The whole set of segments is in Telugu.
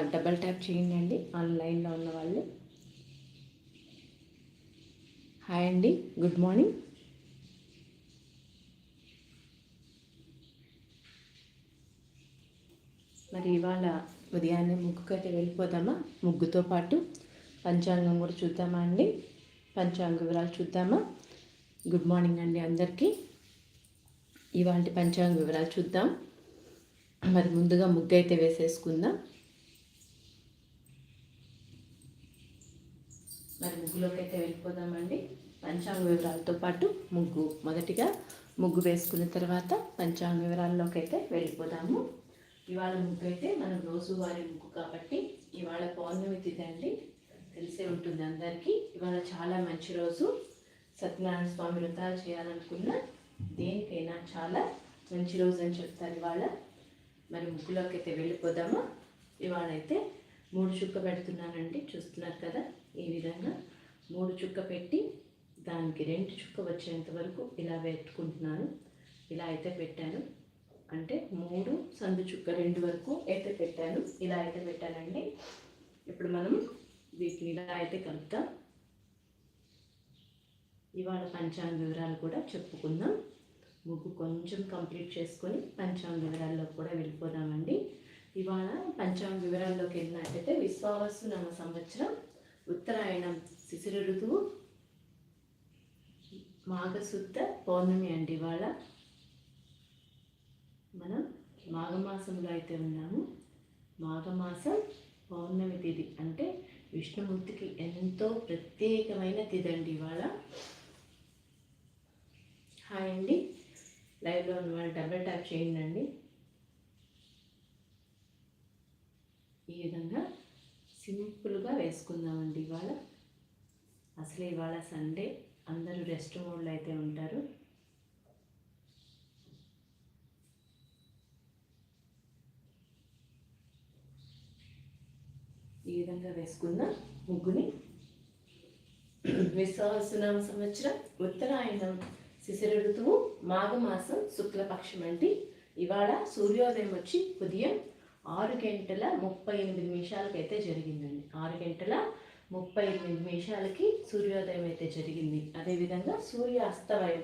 డబల్ ట్యాప్ చేయండి ఆన్లైన్లో ఉన్న వాళ్ళు. హాయ్ అండి. Good morning. మరి ఇవాళ ఉదయాన్నే ముగ్గుకైతే వెళ్ళిపోదామా ముగ్గుతో పాటు పంచాంగం కూడా చూద్దామా అండి? పంచాంగ వివరాలు చూద్దామా? గుడ్ మార్నింగ్ అండి అందరికీ. ఇవాళ పంచాంగ వివరాలు చూద్దాం. మరి ముందుగా ముగ్గు అయితే వేసేసుకుందాం. మరి ముగ్గులోకి అయితే వెళ్ళిపోదామండి. పంచాంగ వివరాలతో పాటు ముగ్గు. మొదటిగా ముగ్గు వేసుకున్న తర్వాత పంచాంగ వివరాల్లోకి అయితే వెళ్ళిపోదాము. ఇవాళ ముగ్గు అయితే మనం రోజువారి ముగ్గు కాబట్టి ఇవాళ పౌర్ణమి తిదండి తెలిసే ఉంటుంది అందరికీ. ఇవాళ చాలా మంచి రోజు. సత్యనారాయణ స్వామి వ్రతాలు చేయాలనుకున్న దేనికైనా చాలా మంచి రోజు అని చెప్తారు ఇవాళ. మరి ముగ్గులోకి అయితే వెళ్ళిపోదామా. ఇవాళ అయితే మూడు చుక్క పెడుతున్నానండి. చూస్తున్నారు కదా? ఈ విధంగా మూడు చుక్క పెట్టి దానికి రెండు చుక్క వచ్చేంత వరకు ఇలా పెట్టుకుంటున్నాను ఇలా అయితే పెట్టాను. అంటే మూడు సందు చుక్క రెండు వరకు అయితే పెట్టాను. ఇలా అయితే పెట్టానండి. ఇప్పుడు మనం వీటిని ఇలా అయితే కలుపుతాం. ఇవాళ పంచాంగ వివరాలు కూడా చెప్పుకుందాం. ముగ్గు కొంచెం కంప్లీట్ చేసుకొని పంచాంగ వివరాల్లో కూడా వెళ్ళిపోదామండి. ఇవాళ పంచాంగ వివరాల్లోకి వెళ్ళినట్టయితే విశ్వావసు నామ సంవత్సరం ఉత్తరాయణం శిశిర ఋతువు మాఘశుద్ధ పౌర్ణమి అండి ఇవాళ. మనం మాఘమాసంలో అయితే ఉన్నాము. మాఘమాసం పౌర్ణమి తిథి అంటే విష్ణుమూర్తికి ఎంతో ప్రత్యేకమైన తిథి అండి ఇవాళ. హాయ్ అండి. లైవ్లో ఉన్న వాళ్ళు డబల్ ట్యాప్ చేయండి అండి ఈ విధంగా సింపుల్గా వేసుకుందామండి ఇవాళ. అసలు ఇవాళ సండే అందరూ రెస్ట్ మోడ్లో అయితే ఉంటారు. ఈ విధంగా వేసుకుందాం ముగ్గుని విశ్వాసనామ సంవత్సరం ఉత్తరాయణం శిశిర ఋతువు మాఘమాసం శుక్లపక్షం అండి. ఇవాళ సూర్యోదయం వచ్చి ఉదయం ఆరు గంటల ముప్పై ఎనిమిది నిమిషాలకైతే జరిగిందండి. ఆరు గంటల ముప్పై ఎనిమిది నిమిషాలకి సూర్యోదయం అయితే జరిగింది. అదేవిధంగా సూర్య అస్తమయం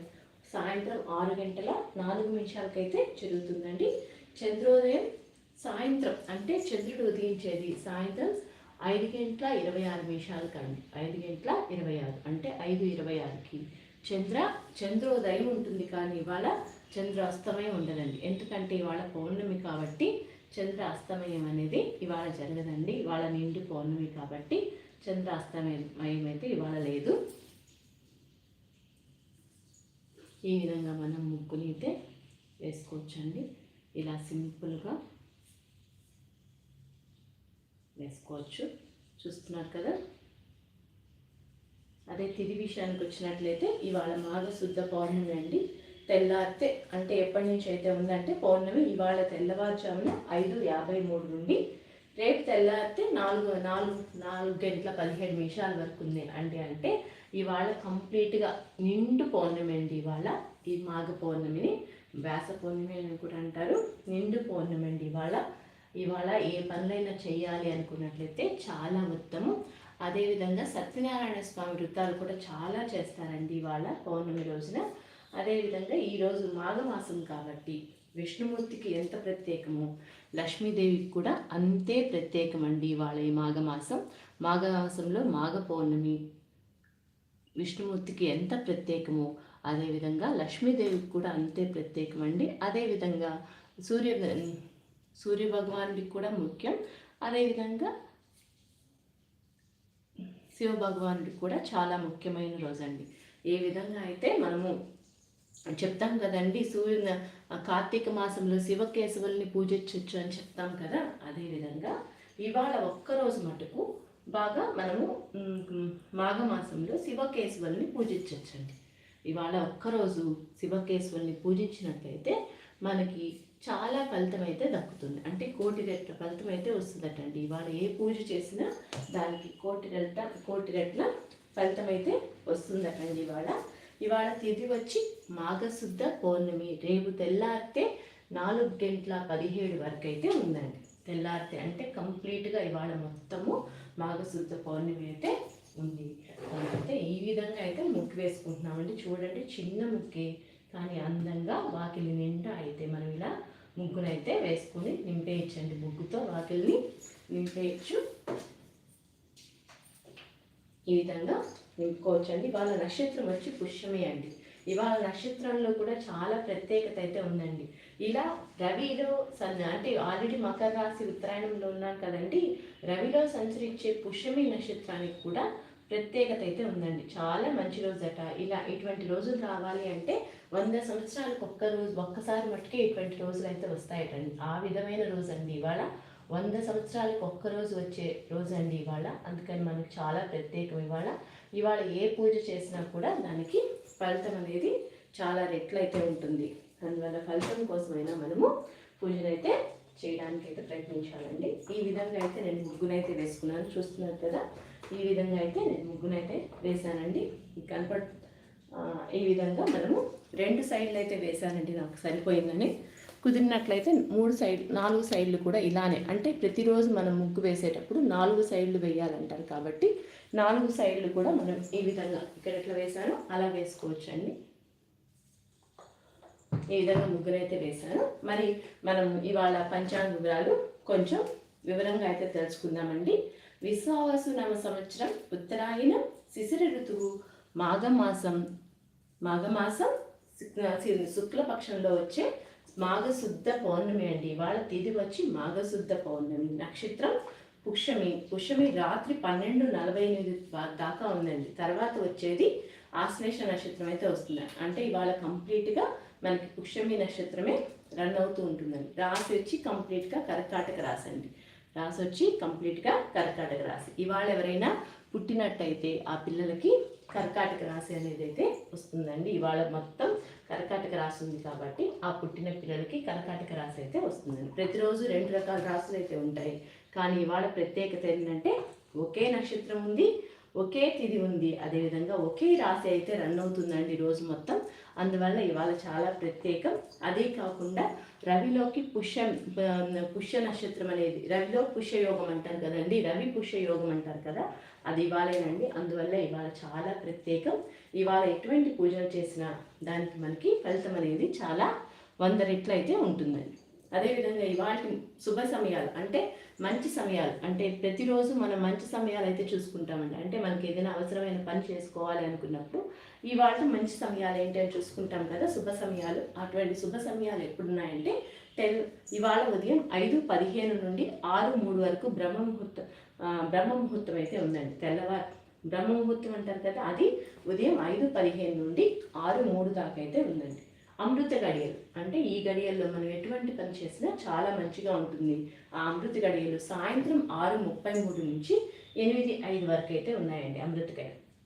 సాయంత్రం ఆరు గంటల నాలుగు నిమిషాలకైతే జరుగుతుందండి. చంద్రోదయం సాయంత్రం అంటే చంద్రుడు ఉదయించేది సాయంత్రం ఐదు గంటల ఇరవై ఆరు నిమిషాలకు అండి ఐదు గంటల ఇరవై ఆరు అంటే ఐదు ఇరవై ఆరుకి. చంద్ర చంద్రోదయం ఉంటుంది కానీ ఇవాళ చంద్ర అస్తమయం ఉండదండి. ఎందుకంటే ఇవాళ పౌర్ణమి కాబట్టి చంద్ర అస్తమయం అనేది ఇవాళ జరగదండి. ఇవాళ నిండు పౌర్ణమి కాబట్టి చంద్ర అస్తమయం అయితే ఇవాళ లేదు. ఈ విధంగా మనం ముగ్గుని అయితే వేసుకోవచ్చండి. ఇలా సింపుల్గా వేసుకోవచ్చు. చూస్తున్నారు కదా? అదే తిది విషయానికి వచ్చినట్లయితే ఇవాళ మాఘశుద్ధ పౌర్ణమి అండి. తెల్లారితే అంటే ఎప్పటి నుంచి అయితే ఉందంటే పౌర్ణమి ఇవాళ తెల్లవారుజామున ఐదు యాభై మూడు నుండి రేపు తెల్లారితే నాలుగు నాలుగు నాలుగు గంటల పదిహేడు నిమిషాల వరకు ఉంది. అంటే అంటే ఇవాళ కంప్లీట్గా నిండు పౌర్ణమి అండి ఇవాళ. ఈ మాఘ పౌర్ణమిని వ్యాస పౌర్ణమి అని కూడా అంటారు. నిండు పౌర్ణమి అండి ఇవాళ. ఇవాళ ఏ పనులైనా చేయాలి అనుకున్నట్లయితే చాలా ఉత్తమం. అదేవిధంగా సత్యనారాయణ స్వామి వృత్తాలు కూడా చాలా చేస్తారండి ఇవాళ పౌర్ణమి రోజున. అదేవిధంగా ఈరోజు మాఘమాసం కాబట్టి విష్ణుమూర్తికి ఎంత ప్రత్యేకమో లక్ష్మీదేవికి కూడా అంతే ప్రత్యేకమండి ఇవాళ ఈ మాఘమాసం. మాఘమాసంలో మాఘ పౌర్ణమి విష్ణుమూర్తికి ఎంత ప్రత్యేకమో అదేవిధంగా లక్ష్మీదేవికి కూడా అంతే ప్రత్యేకమండి. అదేవిధంగా సూర్య సూర్య భగవానుడికి కూడా ముఖ్యం. అదేవిధంగా శివ భగవానుడికి కూడా చాలా ముఖ్యమైన రోజు అండి ఏ విధంగా అయితే మనము చెప్తాం కదండి. సూర్య కార్తీక మాసంలో శివకేశవుల్ని పూజించవచ్చు అని చెప్తాం కదా. అదేవిధంగా ఇవాళ ఒక్కరోజు మటుకు బాగా మనము మాఘమాసంలో శివకేశవుల్ని పూజించవచ్చండి ఇవాళ ఒక్కరోజు శివకేశవుల్ని పూజించినట్లయితే మనకి చాలా ఫలితం అయితే దక్కుతుంది. అంటే కోటి రెట్ల ఫలితం అయితే వస్తుందటండి. ఇవాళ ఏ పూజ చేసినా దానికి కోటి రెట్ల కోటి రెట్ల ఫలితం అయితే వస్తుందటండి ఇవాళ. ఇవాళ తిథి వచ్చి మాఘశుద్ధ పౌర్ణమి రేపు తెల్లారితే నాలుగు గంటల పదిహేడు వరకు అయితే ఉందండి. తెల్లారితే అంటే కంప్లీట్గా ఇవాళ మొత్తము మాఘశుద్ధ పౌర్ణమి అయితే ఉంది. అయితే ఈ విధంగా అయితే ముగ్గు వేసుకుంటున్నామండి. చూడండి చిన్న ముగ్గే కానీ అందంగా వాకిలి నిండా అయితే మనం ఇలా ముగ్గునైతే వేసుకొని నింపేయచ్చండి. ముగ్గుతో వాకిల్ని నింపేయచ్చు. ఈ విధంగా నింపుకోవచ్చండి. వాళ్ళ నక్షత్రం వచ్చి పుష్యమే అండి. ఇవాళ నక్షత్రంలో కూడా చాలా ప్రత్యేకత అయితే ఉందండి. ఇలా రవిలో సన్ అంటే ఆల్రెడీ మకర రాశి ఉత్తరాయణంలో ఉన్నాం కదండి. రవిలో సంచరించే పుష్యమి నక్షత్రానికి కూడా ప్రత్యేకత అయితే ఉందండి. చాలా మంచి రోజట. ఇలా ఇటువంటి రోజులు రావాలి అంటే వంద సంవత్సరాలకు ఒక్క రోజు ఒక్కసారి మట్టుకే ఇటువంటి రోజులు అయితే వస్తాయటండి. ఆ విధమైన రోజు అండి ఇవాళ. వంద సంవత్సరాలకు ఒక్క రోజు వచ్చే రోజు అండి ఇవాళ. అందుకని మనకు చాలా ప్రత్యేకం ఇవాళ. ఇవాళ ఏ పూజ చేసినా కూడా దానికి ఫలితం అనేది చాలా రెట్లయితే ఉంటుంది. అందువల్ల ఫలితం కోసమైనా మనము పూజనైతే చేయడానికి అయితే ప్రయత్నించాలండి. ఈ విధంగా అయితే నేను ముగ్గునైతే వేసుకున్నాను. చూస్తున్నారు కదా ఈ విధంగా అయితే నేను ముగ్గునైతే వేశానండి. కనపడ ఈ విధంగా మనము రెండు సైడ్లు అయితే వేశానండి. నాకు సరిపోయిందని. కుదిరినట్లయితే మూడు సైడ్ నాలుగు సైడ్లు కూడా ఇలానే. అంటే ప్రతిరోజు మనం ముగ్గు వేసేటప్పుడు నాలుగు సైడ్లు వేయాలంటారు కాబట్టి నాలుగు సైడ్లు కూడా మనం ఈ విధంగా ఇక్కడ ఎట్లా వేసానో అలా వేసుకోవచ్చండి. ఈ విధంగా ముగ్గునైతే వేశాను. మరి మనం ఇవాళ పంచాంగ వివరాలు కొంచెం వివరంగా అయితే తెలుసుకుందామండి. విశ్వావసు నామ సంవత్సరం ఉత్తరాయణం శిశిర ఋతువు మాఘమాసం మాఘమాసం శుక్లపక్షంలో వచ్చే మాఘశుద్ధ పౌర్ణమి అండి. ఇవాళ తిది వచ్చి మాఘశుద్ధ పౌర్ణమి. నక్షత్రం పుష్యమి. పుష్యమి రాత్రి పన్నెండు నలభై ఎనిమిది దాకా ఉందండి. తర్వాత వచ్చేది ఆశ్లేష నక్షత్రం అయితే వస్తుంది. అంటే ఇవాళ కంప్లీట్గా మనకి పుష్యమి నక్షత్రమే రన్ అవుతూ ఉంటుందండి. రాసి వచ్చి కంప్లీట్గా కర్కాటక రాసి అండి. రాసి వచ్చి కంప్లీట్గా కర్కాటక రాశి. ఇవాళ ఎవరైనా పుట్టినట్టయితే ఆ పిల్లలకి కర్కాటక రాశి అనేది అయితే వస్తుందండి. ఇవాళ మొత్తం కర్కాటక రాసి ఉంది కాబట్టి ఆ పుట్టిన పిల్లలకి కర్కాటక రాశి అయితే వస్తుందండి. ప్రతిరోజు రెండు రకాల రాశులు అయితే ఉంటాయి. కానీ ఇవాళ ప్రత్యేకత ఏంటంటే ఒకే నక్షత్రం ఉంది ఒకే తిది ఉంది. అదేవిధంగా ఒకే రాశి అయితే రన్ అవుతుందండి రోజు మొత్తం. అందువల్ల ఇవాళ చాలా ప్రత్యేకం. అదే కాకుండా రవిలోకి పుష్య పుష్య నక్షత్రం అనేది రవిలో పుష్యయోగం అంటారు కదండి రవి పుష్యయోగం అంటారు కదా అది ఇవాళేనండి అందువల్ల ఇవాళ చాలా ప్రత్యేకం. ఇవాళ ఎటువంటి పూజలు చేసినా దానికి మనకి ఫలితం అనేది చాలా వంద రెట్లు అయితే ఉంటుందండి. అదేవిధంగా ఇవాటి శుభ సమయాలు అంటే మంచి సమయాలు అంటే ప్రతిరోజు మనం మంచి సమయాలు అయితే చూసుకుంటామండి. అంటే మనకి ఏదైనా అవసరమైన పని చేసుకోవాలి అనుకున్నప్పుడు ఇవాళ మంచి సమయాలు ఏంటి అని చూసుకుంటాం కదా శుభ సమయాలు. అటువంటి శుభ సమయాలు ఎప్పుడున్నాయంటే టెన్ ఇవాళ ఉదయం ఐదు పదిహేను నుండి ఆరు మూడు వరకు బ్రహ్మ ముహూర్తం బ్రహ్మ ముహూర్తం అయితే ఉందండి. తెల్లవారు బ్రహ్మ ముహూర్తం అంటారు కదా అది ఉదయం ఐదు పదిహేను నుండి ఆరు మూడు దాకా అయితే ఉందండి. అమృత గడియలు. అంటే ఈ గడియల్లో మనం ఎటువంటి పని చేసినా చాలా మంచిగా ఉంటుంది. ఆ అమృత గడియలు సాయంత్రం ఆరు ముప్పై మూడు నుంచి ఎనిమిది ఐదు వరకు అయితే ఉన్నాయండి అమృత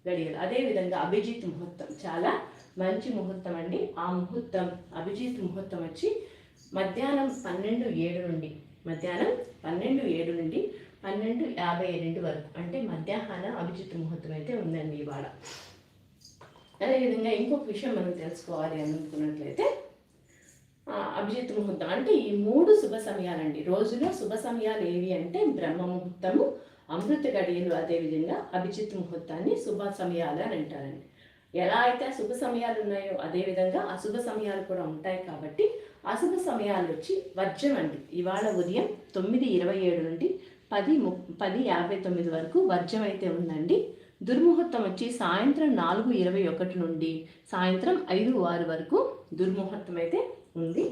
గడియలు. అదేవిధంగా అభిజిత్ ముహూర్తం చాలా మంచి ముహూర్తం అండి. ఆ ముహూర్తం అభిజిత్ ముహూర్తం వచ్చి మధ్యాహ్నం పన్నెండు ఏడు నుండి మధ్యాహ్నం పన్నెండు ఏడు నుండి పన్నెండు యాభై రెండు వరకు. అంటే మధ్యాహ్న అభిజిత్ ముహూర్తం అయితే ఉందండి ఇవాళ. అదేవిధంగా ఇంకొక విషయం మనం తెలుసుకోవాలి అనుకున్నట్లయితే అభిజిత్ ముహూర్తం. అంటే ఈ మూడు శుభ సమయాలండి. రోజులో శుభ సమయాలు ఏవి అంటే బ్రహ్మ ముహూర్తము అమృత గడియలు అదేవిధంగా అభిజిత్ ముహూర్తాన్ని శుభ సమయాలు అని అంటారండి. ఎలా అయితే శుభ సమయాలు ఉన్నాయో అదేవిధంగా అశుభ సమయాలు కూడా ఉంటాయి కాబట్టి అశుభ సమయాలు వచ్చి వర్జం అండి. ఇవాళ ఉదయం తొమ్మిది ఇరవై ఏడు నుండి పది ము పది యాభై తొమ్మిది వరకు వర్జం అయితే ఉందండి. దుర్ముహూర్తం వచ్చి సాయంత్రం నాలుగు ఇరవై ఒకటి నుండి సాయంత్రం ఐదు ఆరు వరకు దుర్ముహూర్తం అయితే ఉంది.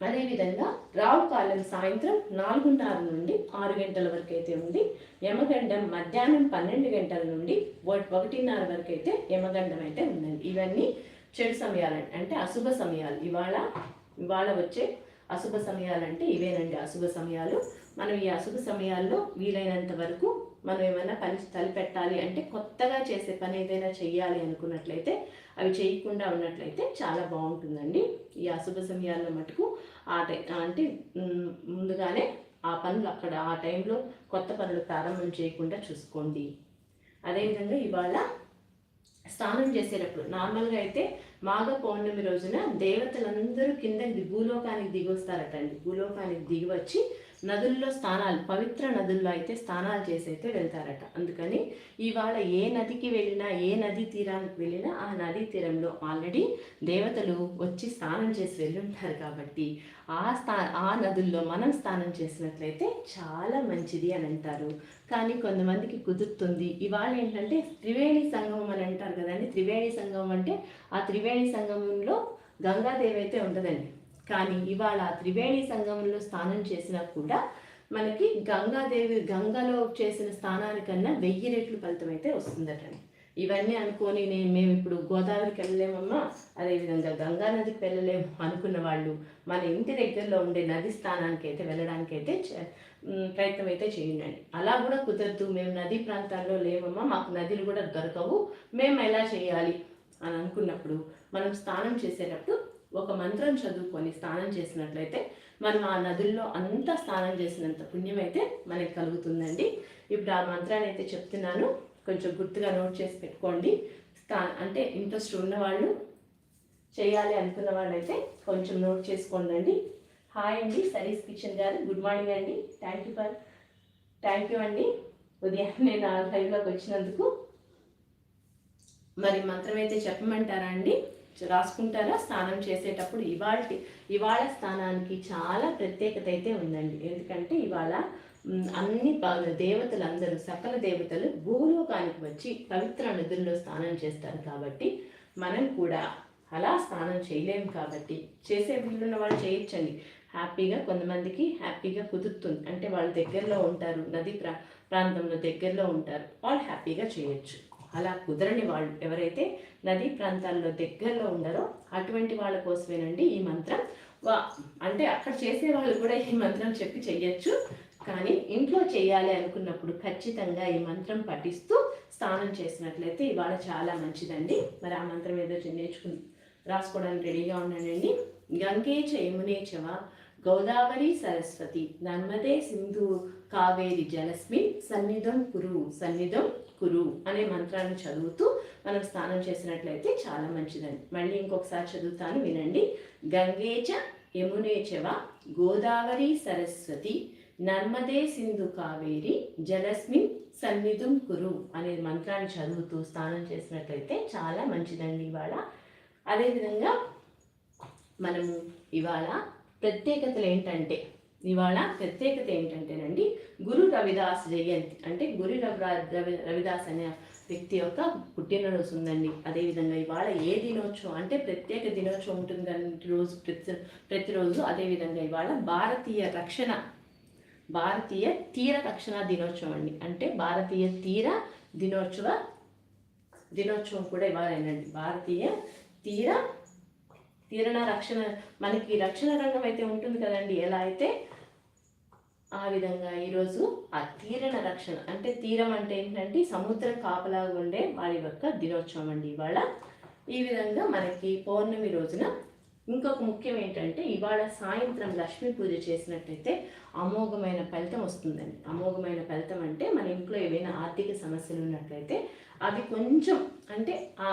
అదేవిధంగా రావు కాలం సాయంత్రం నాలుగున్నర నుండి ఆరు గంటల వరకు అయితే ఉంది. యమగండం మధ్యాహ్నం పన్నెండు గంటల నుండి ఒకటిన్నర వరకు అయితే యమగండం అయితే ఉందండి. ఇవన్నీ చెడు సమయాలు అంటే అశుభ సమయాలు. ఇవాళ ఇవాళ వచ్చే అశుభ సమయాలు అంటే ఇవేనండి అశుభ సమయాలు. మనం ఈ అశుభ సమయాల్లో వీలైనంత వరకు మనం ఏమైనా పని తలపెట్టాలి అంటే కొత్తగా చేసే పని ఏదైనా చేయాలి అనుకున్నట్లయితే అవి చేయకుండా ఉన్నట్లయితే చాలా బాగుంటుందండి. ఈ అశుభ సమయాల్లో మటుకు ఆ టై అంటే ముందుగానే ఆ పనులు అక్కడ ఆ టైంలో కొత్త పనులు ప్రారంభం చేయకుండా చూసుకోండి. అదేవిధంగా ఇవాళ స్నానం చేసేటప్పుడు నార్మల్గా అయితే మాఘ పౌర్ణమి రోజున దేవతలందరూ కింద భూలోకానికి దిగి వస్తారట అండి భూలోకానికి దిగి వచ్చి నదుల్లో స్నానాలు పవిత్ర నదుల్లో అయితే స్నానాలు చేసి అయితే వెళ్తారట. అందుకని ఇవాళ ఏ నదికి వెళ్ళినా ఏ నదీ తీరానికి వెళ్ళినా ఆ నదీ తీరంలో ఆల్రెడీ దేవతలు వచ్చి స్నానం చేసి వెళ్ళుంటారు కాబట్టి ఆ స్థా ఆ నదుల్లో మనం స్నానం చేసినట్లయితే చాలా మంచిది అని అంటారు. కానీ కొంతమందికి కుదురుతుంది. ఇవాళ ఏంటంటే త్రివేణి సంగమం అని అంటారు కదండి. త్రివేణి సంగమం అంటే ఆ త్రివేణి సంగమంలో గంగాదేవి అయితే ఉంటుందండి. కానీ ఇవాళ త్రివేణి సంగమంలో స్నానం చేసినా కూడా మనకి గంగాదేవి గంగలో చేసిన స్నానానికన్నా వెయ్యి రెట్లు ఫలితం అయితే వస్తుందటండి ఇవన్నీ అనుకొని నేను మేము ఇప్పుడు గోదావరికి వెళ్ళలేమమ్మా. అదేవిధంగా గంగా నదికి వెళ్ళలేము అనుకున్న వాళ్ళు మన ఇంటి దగ్గరలో ఉండే నది స్థానానికి అయితే వెళ్ళడానికి అయితే ప్రయత్నం అయితే చేయండి. అలా కూడా కుదరదు. మేము నదీ ప్రాంతాల్లో లేమమ్మా. మాకు నదులు కూడా దొరకవు. మేము ఎలా చేయాలి? అని అనుకున్నప్పుడు మనం స్నానం చేసేటప్పుడు ఒక మంత్రం చదువుకొని స్నానం చేసినట్లయితే మనం ఆ నదుల్లో అంతా స్నానం చేసినంత పుణ్యం అయితే మనకి కలుగుతుందండి. ఇప్పుడు ఆ మంత్రాన్ని అయితే చెప్తున్నాను. కొంచెం గుర్తుగా నోట్ చేసి పెట్టుకోండి. స్థా అంటే ఇంట్రెస్ట్ ఉన్నవాళ్ళు చేయాలి అనుకున్న వాళ్ళైతే కొంచెం నోట్ చేసుకోండి హాయ్ అండి సరీస్ కిచెన్ గారు. గుడ్ మార్నింగ్ అండి. Thank you for thank you అండి. ఉదయం నేను ఆ లైవ్లోకి వచ్చినందుకు. మరి మంత్రం అయితే చెప్పమంటారా అండి? రాసుకుంటారా? స్నానం చేసేటప్పుడు ఇవాళ ఇవాళ స్నానానికి చాలా ప్రత్యేకత అయితే ఉందండి. ఎందుకంటే ఇవాళ అన్ని దేవతలందరూ సకల దేవతలు భూలోకానికి వచ్చి పవిత్ర నదుల్లో స్నానం చేస్తారు కాబట్టి మనం కూడా అలా స్నానం చేయలేము కాబట్టి చేసే వీళ్ళున్న వాళ్ళు చేయొచ్చండి. హ్యాపీగా కొంతమందికి హ్యాపీగా కుదురుతుంది. అంటే వాళ్ళ దగ్గరలో ఉంటారు నది ప్రా ప్రాంతంలో దగ్గరలో ఉంటారు. వాళ్ళు హ్యాపీగా చేయొచ్చు. అలా కుదరని వాళ్ళు ఎవరైతే నదీ ప్రాంతాల్లో దగ్గరలో ఉండరో అటువంటి వాళ్ళ కోసమేనండి ఈ మంత్రం. అంటే అక్కడ చేసే వాళ్ళు కూడా ఈ మంత్రం చెప్పి చెయ్యొచ్చు. కానీ ఇంట్లో చేయాలి అనుకున్నప్పుడు ఖచ్చితంగా ఈ మంత్రం పఠిస్తూ స్నానం చేసినట్లయితే ఇవాళ చాలా మంచిదండి. మరి ఆ మంత్రం ఏదో నేర్చుకుని రాసుకోవడానికి రెడీగా ఉండండి గంగే చయమునే చవ గోదావరి సరస్వతి నర్మదే సింధు కావేరి జలస్మి సన్నిధం కురు సన్నిధం కురు అనే మంత్రాన్ని చదువుతూ మనం స్నానం చేసినట్లయితే చాలా మంచిదండి. మళ్ళీ ఇంకొకసారి చదువుతాను వినండి. గంగేచ యమునేచవ గోదావరి సరస్వతి నర్మదే సింధు కావేరి జలస్మిన్ సన్నిధుం కురు అనే మంత్రాన్ని చదువుతూ స్నానం చేసినట్లయితే చాలా మంచిదండి ఇవాళ. అదేవిధంగా మనము ఇవాళ ప్రత్యేకతలు ఏంటంటే ఇవాళ ప్రత్యేకత ఏంటంటేనండి గురు రవిదాస్ జయంతి. అంటే గురు రవి రవిదాస్ అనే వ్యక్తి యొక్క పుట్టినరోజు ఉందండి అదేవిధంగా ఇవాళ ఏ దినోత్సవం అంటే ప్రత్యేక దినోత్సవం ఉంటుంది రోజు ప్రతి ప్రతిరోజు. అదేవిధంగా ఇవాళ భారతీయ రక్షణ భారతీయ తీర రక్షణ దినోత్సవం అండి అంటే భారతీయ తీర దినోత్సవ దినోత్సవం కూడా ఇవాళేనండి. భారతీయ తీర తీరణ రక్షణ మనకి రక్షణ రంగం అయితే ఉంటుంది కదండి. ఎలా అయితే ఆ విధంగా ఈరోజు ఆ తీరణ రక్షణ అంటే తీరం అంటే ఏంటంటే సముద్ర కాపలాగా ఉండే వారి యొక్క దినోత్సవం అండి ఇవాళ. ఈ విధంగా మనకి పౌర్ణమి రోజున ఇంకొక ముఖ్యం ఏంటంటే ఇవాళ సాయంత్రం లక్ష్మీ పూజ చేసినట్టయితే అమోఘమైన ఫలితం వస్తుందండి. అమోఘమైన ఫలితం అంటే మన ఇంట్లో ఏవైనా ఆర్థిక సమస్యలు ఉన్నట్లయితే అవి కొంచెం అంటే ఆ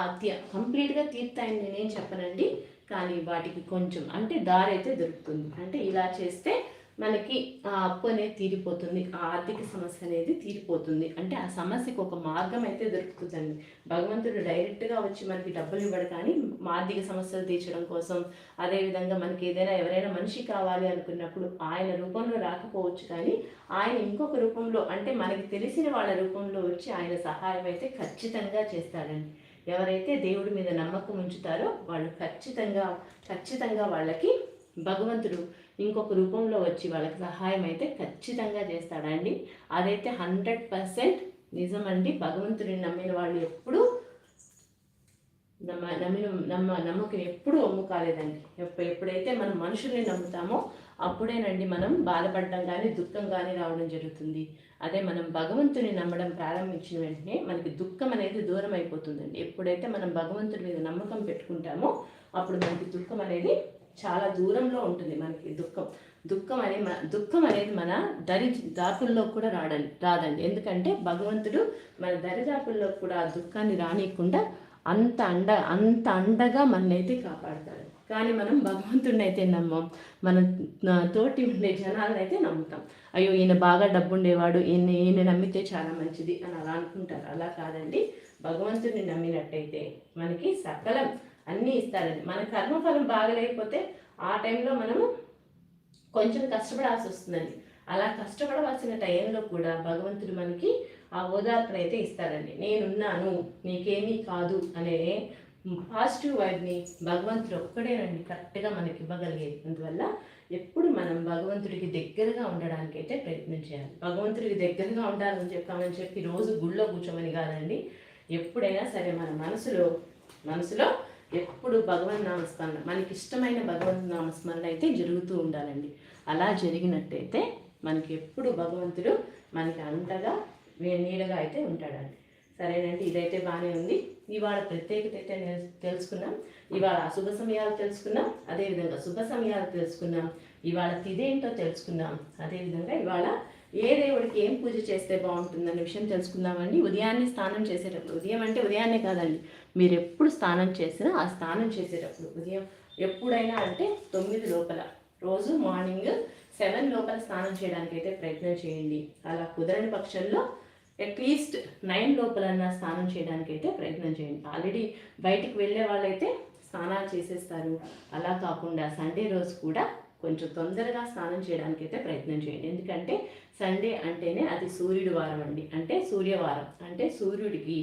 కంప్లీట్గా తీర్తాయని నేనేం చెప్పనండి. కానీ వాటికి కొంచెం అంటే దారి అయితే దొరుకుతుంది. అంటే ఇలా చేస్తే మనకి ఆ అప్పు అనేది తీరిపోతుంది ఆ ఆర్థిక సమస్య అనేది తీరిపోతుంది. అంటే ఆ సమస్యకు ఒక మార్గం అయితే దొరుకుతుందండి. భగవంతుడు డైరెక్ట్గా వచ్చి మనకి డబ్బులు ఇవ్వడు కానీ ఆర్థిక సమస్యలు తీర్చడం కోసం అదేవిధంగా మనకి ఏదైనా ఎవరైనా మనిషి కావాలి అనుకున్నప్పుడు ఆయన రూపంలో రాకపోవచ్చు కానీ ఆయన ఇంకొక రూపంలో అంటే మనకి తెలిసిన వాళ్ళ రూపంలో వచ్చి ఆయన సహాయం అయితే ఖచ్చితంగా చేస్తాడండి. ఎవరైతే దేవుడి మీద నమ్మకం ఉంచుతారో వాళ్ళు ఖచ్చితంగా ఖచ్చితంగా వాళ్ళకి భగవంతుడు ఇంకొక రూపంలో వచ్చి వాళ్ళకి సహాయం అయితే ఖచ్చితంగా చేస్తాడండి. అదైతే హండ్రెడ్ పర్సెంట్ నిజమండి. భగవంతుడిని నమ్మిన వాళ్ళు ఎప్పుడూ నమ్మ నమ్మిన నమ్మ నమ్మకం ఎప్పుడూ ఒమ్ము కాలేదండి ఎప్పుడైతే మనం మనుషుల్ని నమ్ముతామో అప్పుడేనండి మనం బాధపడడం కానీ దుఃఖం కానీ రావడం జరుగుతుంది. అదే మనం భగవంతుని నమ్మడం ప్రారంభించిన వెంటనే మనకి దుఃఖం అనేది దూరం అయిపోతుందండి ఎప్పుడైతే మనం భగవంతుడి మీద నమ్మకం పెట్టుకుంటామో అప్పుడు మనకి దుఃఖం అనేది చాలా దూరంలో ఉంటుంది మనకి దుఃఖం. దుఃఖం అనే దుఃఖం అనేది మన దరి దాపుల్లో కూడా రాడండి రాదండి. ఎందుకంటే భగవంతుడు మన దరిదాపుల్లో కూడా ఆ దుఃఖాన్ని రానియకుండా అంత అండ అంత అండగా మననైతే కాపాడతాడు. కానీ మనం భగవంతుడిని అయితే నమ్మం. మన తోటి ఉండే జనాలను అయితే నమ్ముతాం. అయ్యో ఈయన బాగా డబ్బు ఉండేవాడు ఈయన ఈయన నమ్మితే చాలా మంచిది అని అలా అనుకుంటారు. అలా కాదండి. భగవంతుడిని నమ్మినట్టయితే మనకి సకలం అన్నీ ఇస్తారండి. మన కర్మఫలం బాగలేకపోతే ఆ టైంలో మనము కొంచెం కష్టపడాల్సి వస్తుందండి. అలా కష్టపడవలసిన టైంలో కూడా భగవంతుడు మనకి ఆ ఓదార్పును అయితే ఇస్తారండి నేనున్నాను నీకేమీ కాదు అనే పాజిటివ్ వైబ్ని భగవంతుడు ఒక్కడేనండి కరెక్ట్గా మనకి ఇవ్వగలిగేది. అందువల్ల ఎప్పుడు మనం భగవంతుడికి దగ్గరగా ఉండడానికి అయితే ప్రయత్నం చేయాలి. భగవంతుడికి దగ్గరగా ఉండాలని చెప్పామని చెప్పి రోజు గుళ్ళో కూర్చోమని కాదండి. ఎప్పుడైనా సరే మన మనసులో మనసులో ఎప్పుడు భగవన్ నామస్మరణ మనకి ఇష్టమైన భగవన్ నామస్మరణ అయితే జరుగుతూ ఉండాలండి. అలా జరిగినట్టయితే మనకి ఎప్పుడు భగవంతుడు మనకి అంతగా నీడగా అయితే ఉంటాడండి. సరేనండి ఇదైతే బాగానే ఉంది. ఇవాళ ప్రత్యేకత అయితే తెలుసుకున్నాం. ఇవాళ అశుభ సమయాలు తెలుసుకున్నాం. అదేవిధంగా శుభ సమయాలు తెలుసుకున్నాం. ఇవాళ తిదేంటో తెలుసుకున్నాం. అదేవిధంగా ఇవాళ ఏ దేవుడికి ఏం పూజ చేస్తే బాగుంటుందనే విషయం తెలుసుకుందామండి. ఉదయాన్నే స్నానం చేసేటప్పుడు ఉదయం అంటే ఉదయాన్నే కాదండి. మీరు ఎప్పుడు స్నానం చేసినా ఆ స్నానం చేసేటప్పుడు ఉదయం ఎప్పుడైనా అంటే తొమ్మిది లోపల రోజు మార్నింగ్ సెవెన్ లోపల స్నానం చేయడానికి అయితే ప్రయత్నం చేయండి. అలా కుదరని పక్షంలో అట్లీస్ట్ నైన్ లోపలన్నా స్నానం చేయడానికి అయితే ప్రయత్నం చేయండి. ఆల్రెడీ బయటికి వెళ్ళే వాళ్ళైతే స్నానాలు చేసేస్తారు. అలా కాకుండా సండే రోజు కూడా కొంచెం తొందరగా స్నానం చేయడానికి అయితే ప్రయత్నం చేయండి. ఎందుకంటే సండే అంటేనే అది సూర్యుడి వారం అండి. అంటే సూర్యవారం. అంటే సూర్యుడికి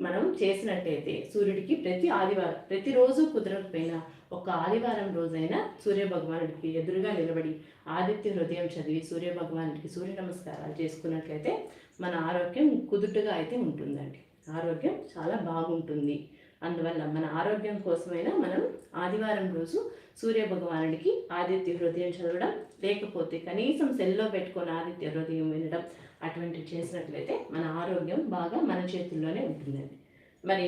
మనం చేసినట్టయితే సూర్యుడికి ప్రతి ఆదివారం ప్రతిరోజు కుదరకపోయినా ఒక ఆదివారం రోజైనా సూర్య భగవానుడికి ఎదురుగా నిలబడి ఆదిత్య హృదయం చదివి సూర్య భగవానుడికి సూర్య నమస్కారాలు చేసుకున్నట్లయితే మన ఆరోగ్యం కుదుటగా అయితే ఉంటుందండి. ఆరోగ్యం చాలా బాగుంటుంది. అందువల్ల మన ఆరోగ్యం కోసమైనా మనం ఆదివారం రోజు సూర్య భగవానుడికి ఆదిత్య హృదయం చదవడం లేకపోతే కనీసం సెల్లో పెట్టుకొని ఆదిత్య హృదయం వినడం అటువంటివి చేసినట్లయితే మన ఆరోగ్యం బాగా మన చేతుల్లోనే ఉంటుందండి. మరి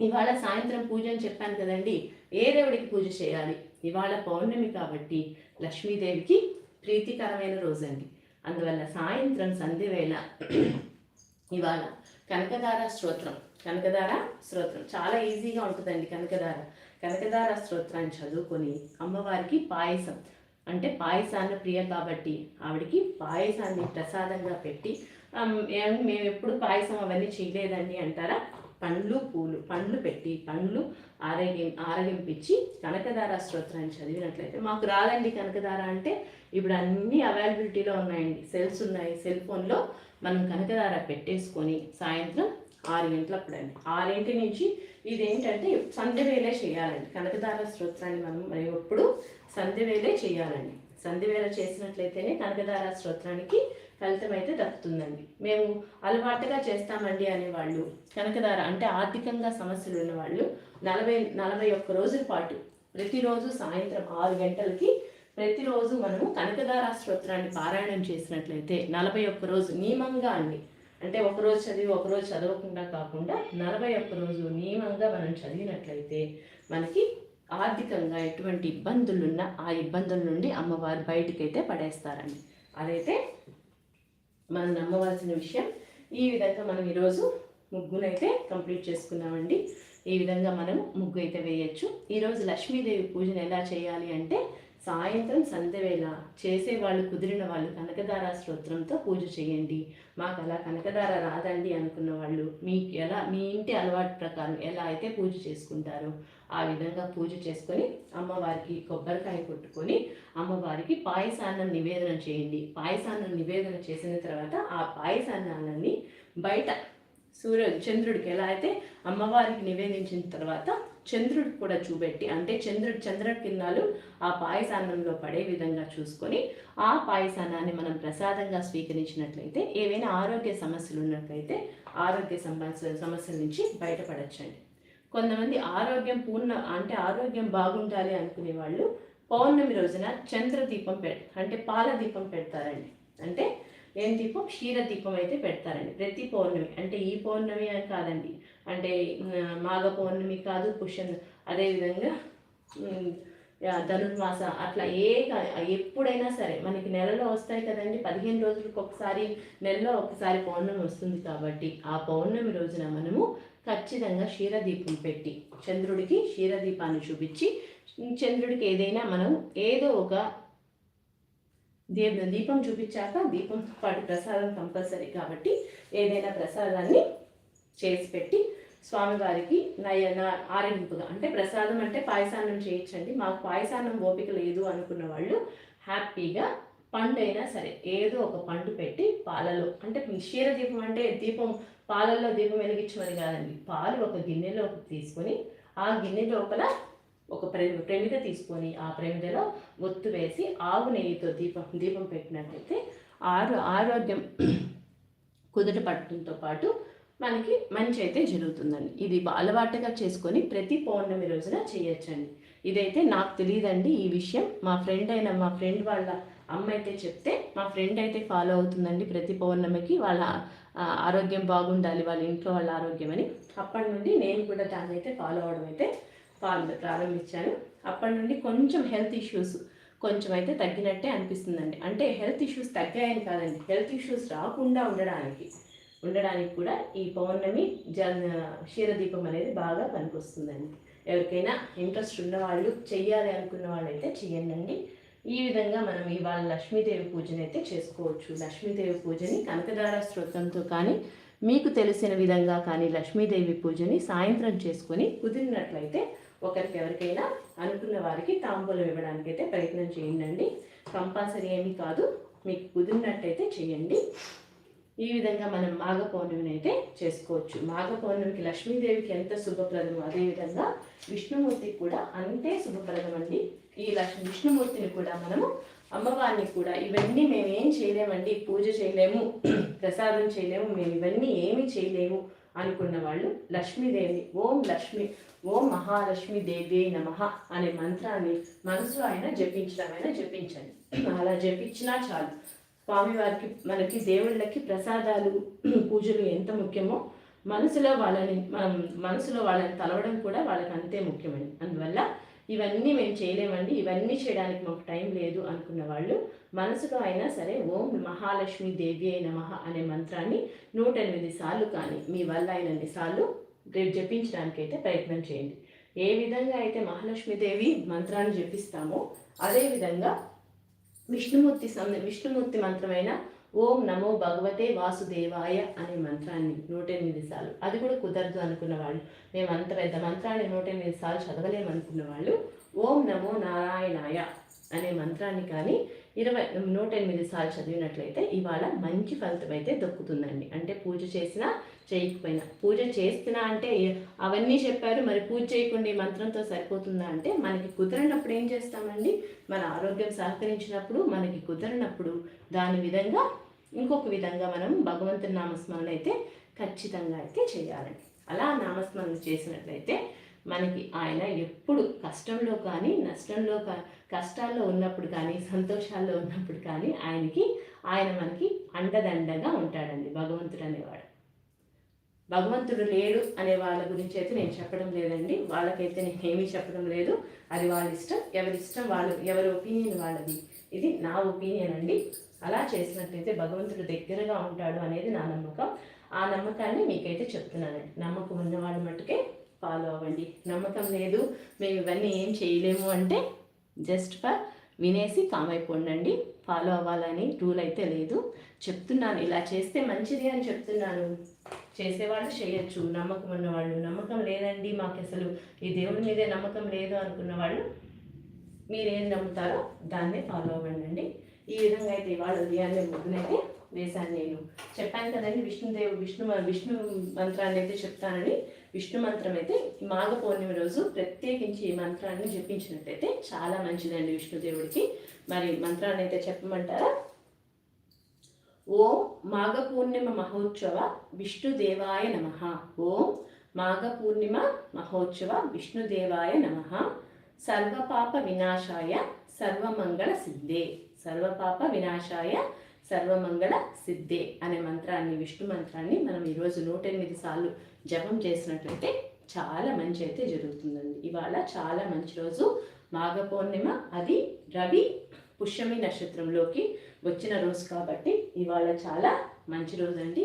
ఇవాళ సాయంత్రం పూజ అని చెప్పాను కదండి ఏ దేవుడికి పూజ చేయాలి? ఇవాళ పౌర్ణమి కాబట్టి లక్ష్మీదేవికి ప్రీతికరమైన రోజండి. అందువల్ల సాయంత్రం సంధ్య వేళ ఇవాళ కనకదార స్తోత్రం. కనకదార స్తోత్రం. చాలా ఈజీగా ఉంటుందండి కనకదార కనకదార స్తోత్రాన్ని చదువుకొని అమ్మవారికి పాయసం. అంటే పాయసాన్ని ప్రియ కాబట్టి ఆవిడికి పాయసాన్ని ప్రసాదంగా పెట్టి మేము ఎప్పుడు పాయసం అవన్నీ చేయలేదండి అంటారా? పండ్లు పూలు పండ్లు పెట్టి పండ్లు ఆరోగ్యం ఆరగింపించి కనకదార స్తోత్రాన్ని చదివినట్లయితే మాకు రాదండి కనకదార అంటే. ఇప్పుడు అన్నీ అవైలబిలిటీలో ఉన్నాయండి. సెల్స్ ఉన్నాయి. సెల్ ఫోన్లో మనం కనకదార పెట్టేసుకొని సాయంత్రం ఆరు గంటలప్పుడండి. ఆరింటి నుంచి ఇదేంటంటే సంధ్య వేలే చేయాలండి. కనకదార స్తోత్రాన్ని మనం మరి ఎప్పుడు సంధ్య వేలే చేయాలండి. సంధ్య వేళ చేసినట్లయితేనే కనకదార స్తోత్రానికి ఫలితం అయితే దక్కుతుందండి. మేము అలవాటుగా చేస్తామండి అనేవాళ్ళు కనకదార అంటే ఆర్థికంగా సమస్యలు ఉన్నవాళ్ళు నలభై నలభై ఒక్క రోజుల పాటు ప్రతిరోజు సాయంత్రం ఆరు గంటలకి ప్రతిరోజు మనము కనకదార స్తోత్రాన్ని పారాయణం చేసినట్లయితే నలభై ఒక్క రోజు నియమంగా అండి. అంటే ఒకరోజు చదివి ఒకరోజు చదవకుండా కాకుండా నలభై ఒక్క రోజు నియమంగా మనం చదివినట్లయితే మనకి ఆర్థికంగా ఎటువంటి ఇబ్బందులున్నా ఆ ఇబ్బందుల నుండి అమ్మవారు బయటికైతే పడేస్తారండి. అదైతే మనం నమ్మవలసిన విషయం. ఈ విధంగా మనం ఈరోజు ముగ్గునైతే కంప్లీట్ చేసుకున్నామండి. ఈ విధంగా మనం ముగ్గు అయితే వేయచ్చు. ఈరోజు లక్ష్మీదేవి పూజను ఎలా చేయాలి అంటే సాయంత్రం సంధ్యవేళ చేసేవాళ్ళు కుదిరిన వాళ్ళు కనకదార స్తోత్రంతో పూజ చేయండి. మాకు అలా కనకదార రాదండి అనుకున్న వాళ్ళు మీకు ఎలా మీ ఇంటి అలవాటు ప్రకారం ఎలా అయితే పూజ చేసుకుంటారో ఆ విధంగా పూజ చేసుకొని అమ్మవారికి కొబ్బరికాయ కొట్టుకొని అమ్మవారికి పాయసాన్నం నివేదన చేయండి. పాయసాన్నం నివేదన చేసిన తర్వాత ఆ పాయసాన్నాన్ని బయట సూర్య చంద్రుడికి ఎలా అయితే అమ్మవారికి నివేదించిన తర్వాత చంద్రుడికి కూడా చూపెట్టి అంటే చంద్రుడు చంద్ర కిరణాలు ఆ పాయసాన్నంలో పడే విధంగా చూసుకొని ఆ పాయసానాన్ని మనం ప్రసాదంగా స్వీకరించినట్లయితే ఏవైనా ఆరోగ్య సమస్యలు ఉన్నట్లయితే ఆరోగ్య సమస్య సమస్యల నుంచి బయటపడచ్చండి. కొంతమంది ఆరోగ్యం పూర్ణ అంటే ఆరోగ్యం బాగుండాలి అనుకునే వాళ్ళు పౌర్ణమి రోజున చంద్ర దీపం పె అంటే పాల దీపం పెడతారండి. అంటే ఏం దీపం? క్షీర దీపం అయితే పెడతారండి. ప్రతి పౌర్ణమి అంటే ఈ పౌర్ణమి అని కాదండి. అంటే మాఘ పౌర్ణమి కాదు పుష్యం అదేవిధంగా ధనుర్మాస అట్లా ఏ ఎప్పుడైనా సరే మనకి నెలలో వస్తాయి కదండి. పదిహేను రోజులకు ఒకసారి నెలలో ఒకసారి పౌర్ణమి వస్తుంది కాబట్టి ఆ పౌర్ణమి రోజున మనము ఖచ్చితంగా క్షీరదీపం పెట్టి చంద్రుడికి క్షీరదీపాన్ని చూపించి చంద్రుడికి ఏదైనా మనం ఏదో ఒక దీప దీపం చూపించాక దీపంతో పాటు ప్రసాదం కంపల్సరీ కాబట్టి ఏదైనా ప్రసాదాన్ని చేసి పెట్టి స్వామివారికి నయన ఆరెంపుగా అంటే ప్రసాదం అంటే పాయసాన్నం చేయించండి మాకు పాయసాన్నం ఓపిక లేదు అనుకున్న వాళ్ళు హ్యాపీగా పండు అయినా సరే ఏదో ఒక పండు పెట్టి పాలలో అంటే క్షీర దీపం అంటే దీపం పాలల్లో దీపం వెలిగించమని కాదండి. పాలు ఒక గిన్నెలో తీసుకొని ఆ గిన్నె లోపల ఒక ప్రె ప్రమిద తీసుకొని ఆ ప్రమిదలో ఒత్తు వేసి ఆవు నెయ్యితో దీపం దీపం పెట్టినట్లయితే ఆరు ఆరోగ్యం కుదుట పట్టడంతో పాటు మనకి మంచి అయితే జరుగుతుందండి. ఇది అలవాటుగా చేసుకొని ప్రతి పౌర్ణమి రోజున చేయొచ్చండి ఇదైతే నాకు తెలియదండి ఈ విషయం. మా ఫ్రెండ్ అయిన మా ఫ్రెండ్ వాళ్ళ అమ్మ అయితే చెప్తే మా ఫ్రెండ్ అయితే ఫాలో అవుతుందండి ప్రతి పౌర్ణమికి. వాళ్ళ ఆరోగ్యం బాగుండాలి వాళ్ళ ఇంట్లో వాళ్ళ ఆరోగ్యం అని. అప్పటి నుండి నేను కూడా దాన్ని అయితే ఫాలో అవడం అయితే ఫాలో ప్రారంభించాను. అప్పటి నుండి కొంచెం హెల్త్ ఇష్యూస్ కొంచెం అయితే తగ్గినట్టే అనిపిస్తుందండి. అంటే హెల్త్ ఇష్యూస్ తగ్గాయని కాదండి. హెల్త్ ఇష్యూస్ రాకుండా ఉండడానికి ఉండడానికి కూడా ఈ పౌర్ణమి జ క్షీరదీపం అనేది బాగా పనికొస్తుందండి. ఎవరికైనా ఇంట్రెస్ట్ ఉన్నవాళ్ళు చెయ్యాలి అనుకున్న వాళ్ళు అయితే ఈ విధంగా మనం ఇవాళ లక్ష్మీదేవి పూజని అయితే చేసుకోవచ్చు. లక్ష్మీదేవి పూజని కనకదార స్తోత్రంతో కానీ మీకు తెలిసిన విధంగా కానీ లక్ష్మీదేవి పూజని సాయంత్రం చేసుకొని కుదిరినట్లయితే ఒకరికి ఎవరికైనా అనుకున్న వారికి తాంబూలం ఇవ్వడానికి అయితే ప్రయత్నం చేయండి కంపల్సరీ ఏమీ కాదు. మీకు కుదిరినట్టయితే చేయండి ఈ విధంగా మనం మాఘ పౌర్ణమిని అయితే చేసుకోవచ్చు. మాఘ పౌర్ణమికి లక్ష్మీదేవికి ఎంత శుభప్రదమో అదేవిధంగా విష్ణుమూర్తికి కూడా అంతే శుభప్రదం అండి. ఈ లక్ష్మి విష్ణుమూర్తిని కూడా మనము అమ్మవారిని కూడా ఇవన్నీ మేము ఏం చేయలేమండి. పూజ చేయలేము ప్రసాదం చేయలేము మేము ఇవన్నీ ఏమి చేయలేము అనుకున్న వాళ్ళు లక్ష్మీదేవి ఓం లక్ష్మి ఓం మహాలక్ష్మి దేవి నమ అనే మంత్రాన్ని మనసు ఆయన జపించడం జపించండి. అలా జపించినా చాలు. స్వామివారికి మనకి దేవుళ్ళకి ప్రసాదాలు పూజలు ఎంత ముఖ్యమో మనసులో వాళ్ళని మనం మనసులో వాళ్ళని తలవడం కూడా వాళ్ళకి అంతే ముఖ్యమండి అందువల్ల ఇవన్నీ మేము చేయలేమండి. ఇవన్నీ చేయడానికి మాకు టైం లేదు అనుకున్న వాళ్ళు మనసులో అయినా సరే ఓం మహాలక్ష్మి దేవి అయిన మహా అనే మంత్రాన్ని నూట ఎనిమిది సార్లు కానీ మీ వల్ల అయినన్ని సార్లు జపించడానికి అయితే ప్రయత్నం చేయండి. ఏ విధంగా అయితే మహాలక్ష్మీదేవి మంత్రాన్ని జపిస్తామో అదేవిధంగా విష్ణుమూర్తి విష్ణుమూర్తి మంత్రమైన ఓం నమో భగవతే వాసుదేవాయ అనే మంత్రాన్ని నూట ఎనిమిది సార్లు. అది కూడా కుదరదు అనుకున్న వాళ్ళు మేము అంత పెద్ద మంత్రాన్ని నూట ఎనిమిది సార్లు చదవలేమనుకున్న వాళ్ళు ఓం నమో నారాయణాయ అనే మంత్రాన్ని కానీ ఇరవై నూట ఎనిమిది సార్లు చదివినట్లయితే ఇవాళ మంచి ఫలితం అయితే దొక్కుతుందండి. అంటే పూజ చేసినా చేయకపోయినా. పూజ చేస్తున్నా అంటే అవన్నీ చెప్పారు మరి పూజ చేయకుండా ఈ మంత్రంతో సరిపోతుందా అంటే మనకి కుదరనప్పుడు ఏం చేస్తామండి? మన ఆరోగ్యం సహకరించినప్పుడు మనకి కుదరనప్పుడు దాని విధంగా ఇంకొక విధంగా మనం భగవంతుని నామస్మరణ అయితే ఖచ్చితంగా అయితే చేయాలండి. అలా నామస్మరణ చేసినట్లయితే మనకి ఆయన ఎప్పుడు కష్టంలో కానీ నష్టంలో కష్టాల్లో ఉన్నప్పుడు కానీ సంతోషాల్లో ఉన్నప్పుడు కానీ ఆయనకి ఆయన మనకి అండదండగా ఉంటాడండి భగవంతుడు. భగవంతుడు లేడు అనే వాళ్ళ గురించి అయితే నేను చెప్పడం లేదండి. వాళ్ళకైతే నేను ఏమీ చెప్పడం లేదు. అది వాళ్ళ ఇష్టం. ఎవరి ఇష్టం వాళ్ళు ఎవరి ఒపీనియన్ వాళ్ళది. ఇది నా ఒపీనియన్ అండి. అలా చేసినట్లయితే భగవంతుడు దగ్గరగా ఉంటాడు అనేది నా నమ్మకం. ఆ నమ్మకాన్ని మీకైతే చెప్తున్నానండి నమ్మకం ఉన్నవాళ్ళ మటుకే మట్టుకే ఫాలో అవ్వండి. నమ్మకం లేదు. మేము ఇవన్నీ ఏం చేయలేము అంటే జస్ట్ ఫర్ వినేసి కామైపోండి ఫాలో అవ్వాలని రూల్ అయితే లేదు. చెప్తున్నాను ఇలా చేస్తే మంచిది అని చెప్తున్నాను. చేసేవాళ్ళు చేయొచ్చు. నమ్మకం ఉన్నవాళ్ళు. నమ్మకం లేదండి మాకు అసలు. ఈ దేవుని మీదే నమ్మకం లేదు అనుకున్న వాళ్ళు మీరేం నమ్ముతారో దాన్నే ఫాలో అవ్వండి ఈ విధంగా అయితే ఇవాళ ఉదయాన్నే ముగ్గునైతే వేశాను నేను. చెప్పాను కదండి విష్ణుదేవు విష్ణు విష్ణు మంత్రాన్ని అయితే చెప్తానని. విష్ణు మంత్రం అయితే మాఘ పౌర్ణమి రోజు ప్రత్యేకించి ఈ మంత్రాన్ని జపించినట్టయితే చాలా మంచిదండి విష్ణుదేవుడికి మరి మంత్రాన్ని అయితే చెప్పమంటారా? ఓం మాఘ పూర్ణిమ మహోత్సవ విష్ణుదేవాయ నమ. ఓం మాఘ పూర్ణిమ మహోత్సవ విష్ణుదేవాయ నమ. సర్వపాప వినాశాయ సర్వమంగళ సిద్ధే. సర్వపాప వినాశాయ సర్వమంగళ సిద్ధే అనే మంత్రాన్ని విష్ణు మంత్రాన్ని మనం ఈరోజు నూట ఎనిమిది సార్లు జపం చేసినట్లయితే చాలా మంచి అయితే జరుగుతుందండి. ఇవాళ చాలా మంచి రోజు. మాఘ పౌర్ణిమ అది రవి పుష్యమి నక్షత్రంలోకి వచ్చిన రోజు కాబట్టి ఇవాళ చాలా మంచి రోజు అండి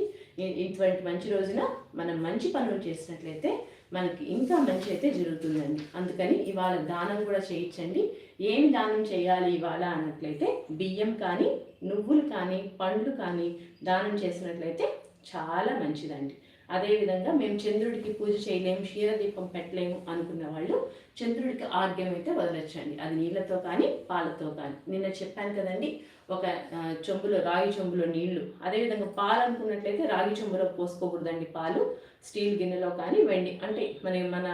ఇటువంటి మంచి రోజున మనం మంచి పనులు చేసినట్లయితే మనకి ఇంకా మంచి అయితే జరుగుతుందండి. అందుకని ఇవాళ దానం కూడా చేయించండి. ఏమి దానం చేయాలి ఇవాళ అన్నట్లయితే బియ్యం కానీ నువ్వులు కానీ పండ్లు కానీ దానం చేసినట్లయితే చాలా మంచిదండి. అదేవిధంగా మేము చంద్రుడికి పూజ చేయలేము క్షీరదీపం పెట్టలేము అనుకున్న వాళ్ళు చంద్రుడికి ఆర్గ్యం అయితే వదలొచ్చండి. అది నీళ్ళతో కానీ పాలతో కానీ. నిన్న చెప్పాను కదండి ఒక చెంబులో రాగి చెంబులో నీళ్ళు అదేవిధంగా పాలు అనుకున్నట్లయితే రాగి చెంబులో పోసుకోకూడదండి పాలు. స్టీల్ గిన్నెలో కానీ వెండి అంటే మన మన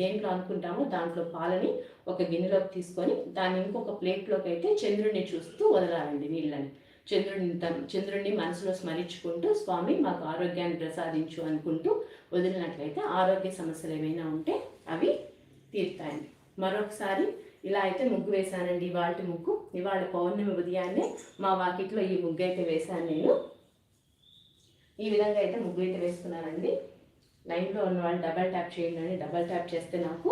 దేంట్లో అనుకుంటామో దాంట్లో పాలని ఒక గిన్నెలోకి తీసుకొని దాన్ని ఇంకొక ప్లేట్లోకి అయితే చంద్రుడిని చూస్తూ వదలాలండి నీళ్ళని. చంద్రుడిని తమ చంద్రుడిని మనసులో స్మరించుకుంటూ స్వామి మాకు ఆరోగ్యాన్ని ప్రసాదించు అనుకుంటూ వదిలినట్లయితే ఆరోగ్య సమస్యలు ఏమైనా ఉంటే అవి తీరుతాయండి. మరొకసారి ఇలా అయితే ముగ్గు వేశానండి ఇవాళ ముగ్గు. ఇవాళ పౌర్ణమి ఉదయాన్నే మా వాకిట్లో ఈ ముగ్గు అయితే వేశాను నేను. ఈ విధంగా అయితే ముగ్గు అయితే వేసుకున్నానండి లైన్లో ఉన్న వాళ్ళు డబల్ ట్యాప్ చేయండి అని డబల్ ట్యాప్ చేస్తే నాకు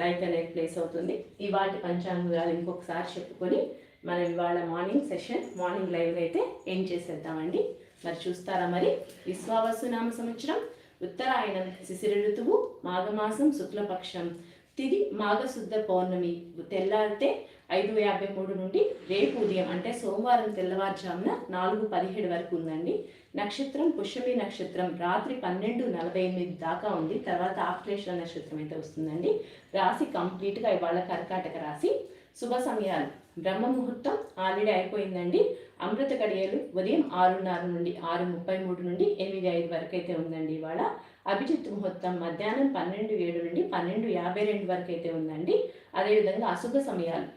లైట్ అనేది ప్లేస్ అవుతుంది. ఇవాళ పంచాంగాలు ఇంకొకసారి చెప్పుకొని మనం ఇవాళ మార్నింగ్ సెషన్ మార్నింగ్ లైవ్ అయితే ఎండ్ చేసేద్దామండి. మరి చూస్తారా మరి? విశ్వావసు నామ సంవత్సరం ఉత్తరాయణం శిశిర ఋతువు మాఘమాసం శుక్లపక్షం తిది మాఘశుద్ధ పౌర్ణమి తెల్లారితే ఐదు యాభై మూడు నుండి రేపు ఉదయం అంటే సోమవారం తెల్లవారుజామున నాలుగు పదిహేడు వరకు ఉందండి. నక్షత్రం పుష్యమి నక్షత్రం రాత్రి పన్నెండు నలభై ఎనిమిది దాకా ఉంది. తర్వాత ఆశ్లేష నక్షత్రం అయితే వస్తుందండి. రాశి కంప్లీట్గా ఇవాళ కర్కాటక రాశి. శుభ సమయాలు. బ్రహ్మ ముహూర్తం ఆల్రెడీ అయిపోయిందండి. అమృత కడియలు ఉదయం ఆరున్నర నుండి ఆరు ముప్పై మూడు నుండి ఎనిమిది ఐదు వరకు అయితే ఉందండి ఇవాళ. అభిజిత్ ముహూర్తం మధ్యాహ్నం పన్నెండు ఏడు నుండి పన్నెండు యాభై రెండు వరకు అయితే ఉందండి. అదేవిధంగా అశుభ సమయాలు.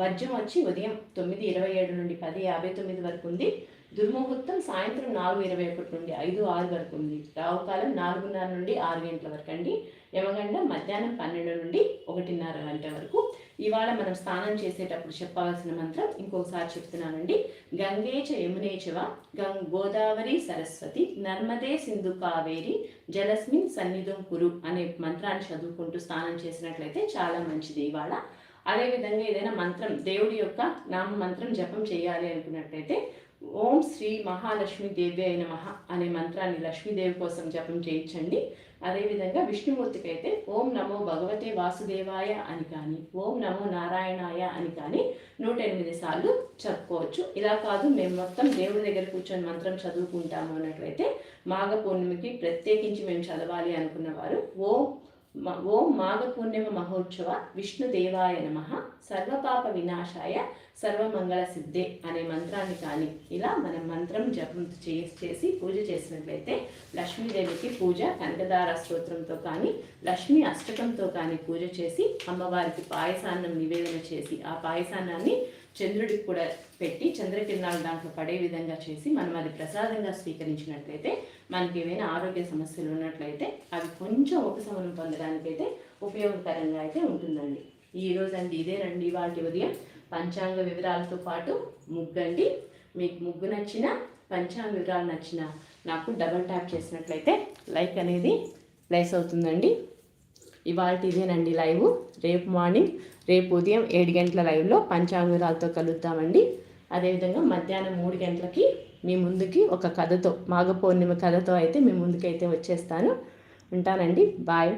వజ్రం వచ్చి ఉదయం తొమ్మిది ఇరవై ఏడు నుండి పది యాభై తొమ్మిది వరకు ఉంది. దుర్ముహూర్తం సాయంత్రం నాలుగు ఇరవై ఒకటి నుండి ఐదు ఆరు వరకు ఉంది. రావుకాలం నాలుగున్నర నుండి ఆరు గంటల వరకు అండి. యమగండ మధ్యాహ్నం పన్నెండు నుండి ఒకటిన్నర గంట వరకు. ఇవాళ మనం స్నానం చేసేటప్పుడు చెప్పవలసిన మంత్రం ఇంకొకసారి చెప్తున్నానండి. గంగేచ యమునేచవ గం గోదావరి సరస్వతి నర్మదే సింధు కావేరి జలస్మిన్ సన్నిధం కురు అనే మంత్రాన్ని చదువుకుంటూ స్నానం చేసినట్లయితే చాలా మంచిది ఇవాళ. అదేవిధంగా ఏదైనా మంత్రం దేవుడి యొక్క నామ మంత్రం జపం చేయాలి అనుకున్నట్లయితే ఓం శ్రీ మహాలక్ష్మి దేవి అయిన మహా అనే మంత్రాన్ని లక్ష్మీదేవి కోసం జపం చేయించండి. అదేవిధంగా విష్ణుమూర్తికి అయితే ఓం నమో భగవతే వాసుదేవాయ అని కానీ ఓం నమో నారాయణాయ అని కానీ నూట ఎనిమిది సార్లు చెప్పుకోవచ్చు. ఇలా కాదు మేము మొత్తం దేవుడి దగ్గర కూర్చొని మంత్రం చదువుకుంటాము అన్నట్లయితే మాఘ పౌర్ణమికి ప్రత్యేకించి మేము చదవాలి అనుకున్న వారు ఓం ఓం మాఘ పూర్ణిమ మహోత్సవ విష్ణుదేవాయ నమ. సర్వపాప వినాశాయ సర్వమంగళ సిద్ధే అనే మంత్రాన్ని కానీ ఇలా మనం మంత్రం జపం చేసి చేసి పూజ చేసినట్లయితే లక్ష్మీదేవికి పూజ కనకదార స్తోత్రంతో కానీ లక్ష్మీ అష్టకంతో కానీ పూజ చేసి అమ్మవారికి పాయసాన్నం నివేదన చేసి ఆ పాయసాన్నాన్ని చంద్రుడికి కూడా పెట్టి చంద్రకిరణాలు దాంట్లో పడే విధంగా చేసి మనం అది ప్రసాదంగా స్వీకరించినట్లయితే మనకి ఏమైనా ఆరోగ్య సమస్యలు ఉన్నట్లయితే అవి కొంచెం ఉపశమనం పొందడానికైతే ఉపయోగకరంగా అయితే ఉంటుందండి. ఈ రోజు అండి ఇదేనండి వాటి ఉదయం. పంచాంగ వివరాలతో పాటు ముగ్గండి. మీకు ముగ్గు నచ్చిన పంచాంగ వివరాలు నచ్చిన నాకు డబల్ ట్యాప్ చేసినట్లయితే లైక్ అనేది ప్లేస్ అవుతుందండి. ఇవాళ ఇదేనండి లైవ్. రేపు మార్నింగ్ రేపు ఉదయం ఏడు గంటల లైవ్లో పంచాంగురాలతో కలుద్దామండి. అదేవిధంగా మధ్యాహ్నం మూడు గంటలకి మీ ముందుకి ఒక కథతో మాఘ పౌర్ణిమ కథతో అయితే మీ ముందుకైతే వచ్చేస్తాను. ఉంటానండి. బాయ్